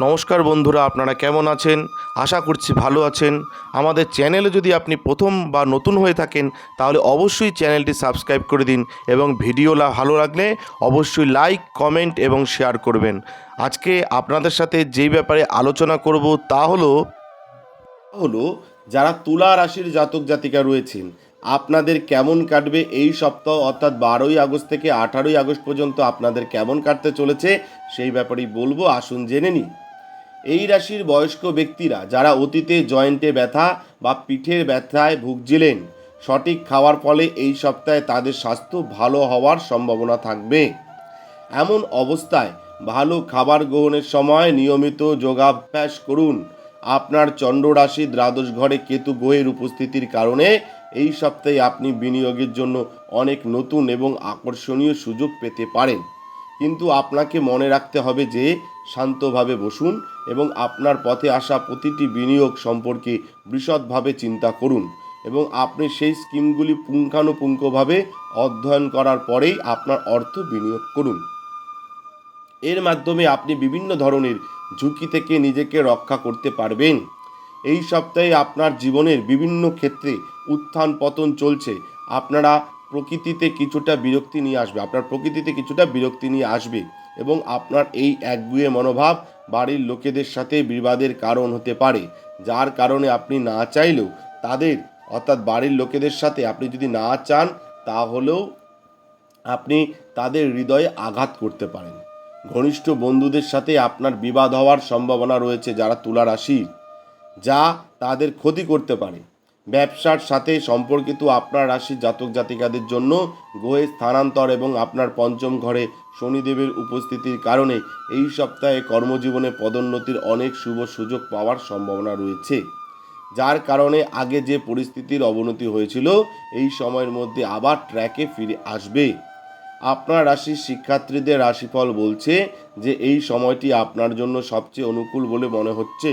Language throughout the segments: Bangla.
নমস্কার বন্ধুরা, আপনারা কেমন আছেন? আশা করছি ভালো আছেন। আমাদের চ্যানেলে যদি আপনি প্রথম বা নতুন হয়ে থাকেন, তাহলে অবশ্যই চ্যানেলটি সাবস্ক্রাইব করে দিন এবং ভিডিওলা ভালো লাগলে অবশ্যই লাইক, কমেন্ট এবং শেয়ার করবেন। আজকে আপনাদের সাথে যেই ব্যাপারে আলোচনা করব তা হলো হলো যারা তুলা রাশির জাতক জাতিকা রয়েছেন, আপনাদের কেমন কাটবে এই সপ্তাহ অর্থাৎ বারোই আগস্ট থেকে আঠারোই আগস্ট পর্যন্ত আপনাদের কেমন কাটতে চলেছে, সেই ব্যাপারেই বলব, আসুন জেনে নিই। এই রাশির বয়স্ক ব্যক্তিরা যারা অতীতে জয়েন্টে ব্যথা বা পিঠের ব্যথায় ভুগছিলেন, সঠিক খাওয়ার ফলে এই সপ্তাহে তাদের স্বাস্থ্য ভালো হওয়ার সম্ভাবনা থাকবে। এমন অবস্থায় ভালো খাবার গ্রহণের সময় নিয়মিত যোগাভ্যাস করুন। আপনার চন্দ্র রাশি দ্বাদশ ঘরে কেতু গ্রহের উপস্থিতির কারণে এই সপ্তাহে আপনি বিনিয়োগের জন্য অনেক নতুন এবং আকর্ষণীয় সুযোগ পেতে পারেন। কিন্তু আপনাকে মনে রাখতে হবে যে শান্তভাবে বসুন এবং আপনার পথে আসা প্রতিটি বিনিয়োগ সম্পর্কে বিশদভাবে চিন্তা করুন এবং আপনি সেই স্কিমগুলি পুঙ্খানুপুঙ্খভাবে অধ্যয়ন করার পরেই আপনার অর্থ বিনিয়োগ করুন। এর মাধ্যমে আপনি বিভিন্ন ধরনের ঝুঁকি থেকে নিজেকে রক্ষা করতে পারবেন। এই সপ্তাহে আপনার জীবনের বিভিন্ন ক্ষেত্রে উত্থান পতন চলছে। আপনারা প্রকৃতিতে কিছুটা বিরক্তি নিয়ে আসবে, আপনার প্রকৃতিতে কিছুটা বিরক্তি নিয়ে আসবে এবং আপনার এই একগুয়ে মনোভাব বাড়ির লোকেদের সাথে বিবাদের কারণ হতে পারে। যার কারণে আপনি না চাইলেও তাদের, অর্থাৎ বাড়ির লোকেদের সাথে আপনি যদি না চান, তাহলেও আপনি তাদের হৃদয়ে আঘাত করতে পারেন। ঘনিষ্ঠ বন্ধুদের সাথে আপনার বিবাদ হওয়ার সম্ভাবনা রয়েছে যারা তুলা রাশির, যা তাদের ক্ষতি করতে পারে। ব্যবসার সাথে সম্পর্কিত আপনার রাশির জাতক জাতিকাদের জন্য গ্রহের স্থানান্তর এবং আপনার পঞ্চম ঘরে শনিদেবের উপস্থিতির কারণে এই সপ্তাহে কর্মজীবনে পদোন্নতির অনেক শুভ সুযোগ পাওয়ার সম্ভাবনা রয়েছে। যার কারণে আগে যে পরিস্থিতির অবনতি হয়েছিল, এই সময়ের মধ্যে আবার ট্র্যাকে ফিরে আসবে। আপনার রাশির শিক্ষার্থীদের রাশিফল বলছে যে, এই সময়টি আপনার জন্য সবচেয়ে অনুকূল বলে মনে হচ্ছে।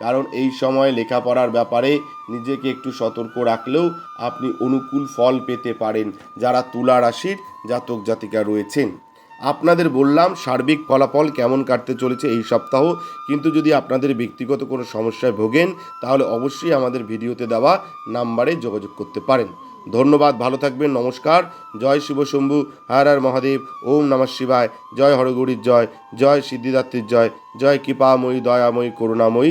কারণ এই সময় লেখাপড়ার ব্যাপারে নিজেকে একটু সতর্ক রাখলেও আপনি অনুকূল ফল পেতে পারেন যারা তুলা রাশির জাতক জাতিকা রয়েছেন। আপনাদের বললাম সার্বিক ফলাফল কেমন কাটতে চলেছে এই সপ্তাহ, কিন্তু যদি আপনাদের ব্যক্তিগত কোনো সমস্যায় ভোগেন, তাহলে অবশ্যই আমাদের ভিডিওতে দেওয়া নাম্বারে যোগাযোগ করতে পারেন। ধন্যবাদ, ভালো থাকবেন, নমস্কার, জয় শিব শম্ভু, হর হর মহাদেব, ওম নমঃ শিবায়, জয় হরগৌরীর জয় জয় সিদ্ধিদাত্রীর জয় জয় কৃপাময়ী, দয়াময়ী, করুণাময়ী